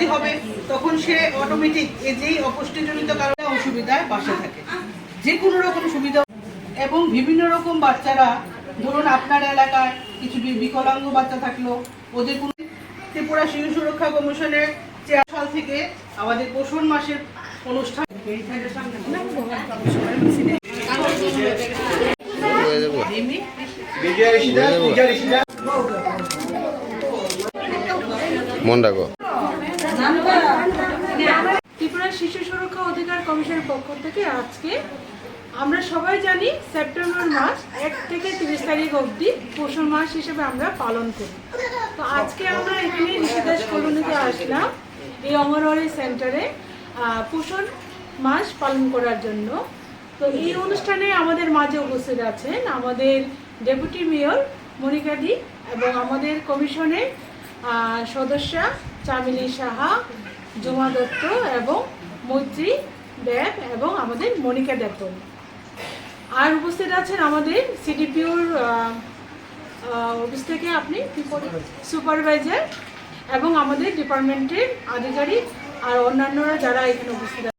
সে automatic এই যেই অপুষ্টিজনিত কারণে অসুবিধায় বাসে থাকে। যে কোনো রকম সুবিধা এবং বিভিন্ন রকম বাচ্চারা ধরুন আপনার এলাকায় কিছু বিকলাঙ্গ বাচ্চা থাকল ওদের কোনো ত্রিপুরা শিশু সুরক্ষা কমিশনের চেয়ার সাল থেকে আমাদের পোষণ মাসের অনুষ্ঠান। মন রাখো। ত্রিপুরা শিশু সুরক্ষা অধিকার কমিশনের পক্ষ থেকে আজকে আমরা সবাই জানি সেপ্টেম্বর মাস এক থেকে তিরিশ তারিখ অবধি পোষণ মাস হিসেবে আমরা পালন করি। তো আজকে আমরা এখানে ঋষিদাস কলোনিতে আসলাম, এই অঙ্গনওয়াড়ি সেন্টারে পোষণ মাস পালন করার জন্য। তো এই অনুষ্ঠানে আমাদের মাঝে উপস্থিত আছেন আমাদের ডেপুটি মেয়র মনিকাদি এবং আমাদের কমিশনের সদস্যা চামিলি সাহা, জুমা দত্ত এবং মৈত্রী দেব এবং আমাদের মনিকা দত্ত। আর উপস্থিত আছেন আমাদের সিডিপিওর অফিস থেকে আপনি সুপারভাইজার এবং আমাদের ডিপার্টমেন্টের আধিকারিক আর অন্যান্যরা যারা এখানে উপস্থিত